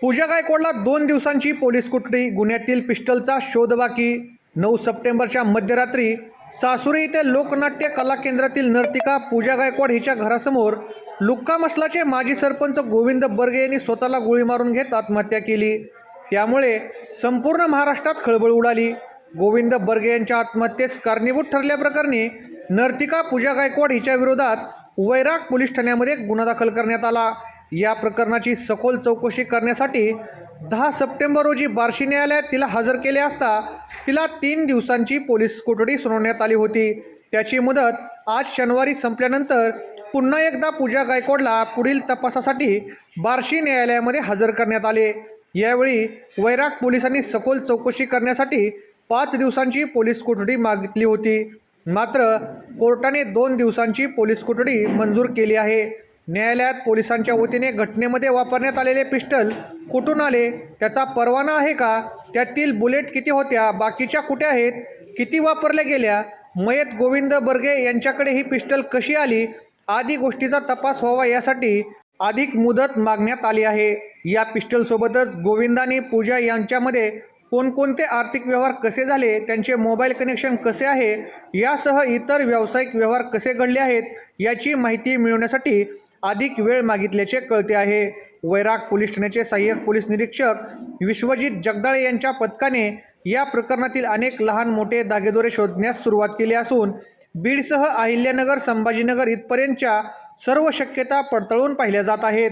पूजा गायकवाडला दोन दिवसांची पोलीस कुटडी गुन्ह्यातील पिस्टलचा शोध बाकी. नऊ सप्टेंबरच्या मध्यरात्री सासुरी येथे लोकनाट्य कला केंद्रातील नर्तिका पूजा गायकवाड हिच्या घरासमोर लुक्का मसलाचे माजी सरपंच गोविंद बर्गे यांनी स्वतःला गोळी मारून घेत आत्महत्या केली. त्यामुळे संपूर्ण महाराष्ट्रात खळबळ उडाली. गोविंद बर्गे यांच्या आत्महत्येस कारणीभूत ठरल्याप्रकरणी नर्तिका पूजा गायकवाड हिच्या विरोधात वैराग पोलीस ठाण्यामध्ये गुन्हा दाखल करण्यात आला. या प्रकरणाची सखोल चौकशी करण्यासाठी दहा सप्टेंबर रोजी बार्शी न्यायालयात तिला हजर केले असता तिला तीन दिवसांची पोलीस कोठडी सुनावण्यात आली होती. त्याची मुदत आज शनिवारी संपल्यानंतर पुन्हा एकदा पूजा गायकवाडला पुढील तपासासाठी बार्शी न्यायालयामध्ये हजर करण्यात आले. यावेळी वैराग पोलिसांनी सखोल चौकशी करण्यासाठी पाच दिवसांची पोलीस कोठडी मागितली होती. मात्र कोर्टाने दोन दिवसांची पोलीस कोठडी मंजूर केली आहे. न्यायालयात पोलिसांच्या वतीने घटनेमध्ये वापरण्यात आलेले पिस्टल कुठून आले त्याचा परवाना आहे का त्यातील बुलेट किती होत्या बाकीच्या कुठे आहेत किती वापरल्या गेल्या मयत गोविंद बर्गे यांच्याकडे ही पिस्टल कशी आली आदी गोष्टीचा तपास व्हावा यासाठी अधिक मुदत मागण्यात आली आहे. या पिस्टलसोबतच गोविंदाने पूजा यांच्यामध्ये कोणकोणते आर्थिक व्यवहार कसे झाले त्यांचे मोबाईल कनेक्शन कसे आहे यासह इतर व्यावसायिक व्यवहार कसे घडले आहेत याची माहिती मिळवण्यासाठी अधिक वेळ मागितल्याचे कळते आहे. वैराग पोलीस ठाण्याचे सहाय्यक पोलीस निरीक्षक विश्वजित जगदाळे यांच्या पथकाने या प्रकरणातील अनेक लहान मोठे दागेदोरे शोधण्यास सुरुवात केली असून बीडसह अहिल्यानगर संभाजीनगर इथपर्यंतच्या सर्व शक्यता पडताळून पाहिल्या जात आहेत.